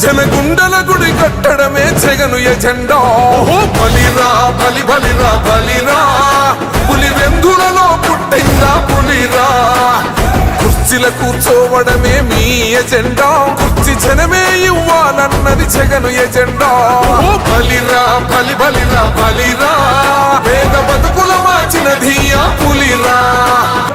జనగుండల గుడి కట్టడమే జగను ఎజెండా. బలిరా బలి బలిరా బలిరా. పులి వెందులలో పుట్టిందా పులిరా? కుర్చీల కూర్చోవడమే మీ ఎజెండా. కుర్చీ జనమే ఇవ్వాలన్నది జగను ఎజెండా. బలిరా బలి బలిరా బలిరా. పేద బతుకుల మార్చిన పులిరా.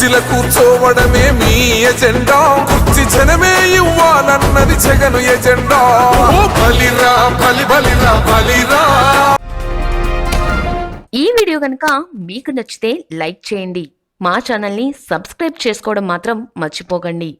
కుర్చీల కూర్చోవడమే మీ ఎజెండా. కుర్చీ జనమే ఇవ్వాలన్నది జగను ఎజెండా. బలిరా బలి బలిరా బలిరా. ఈ వీడియో కనుక మీకు నచ్చితే లైక్ చేయండి. మా ఛానల్ని సబ్స్క్రైబ్ చేసుకోవడం మాత్రం మర్చిపోకండి.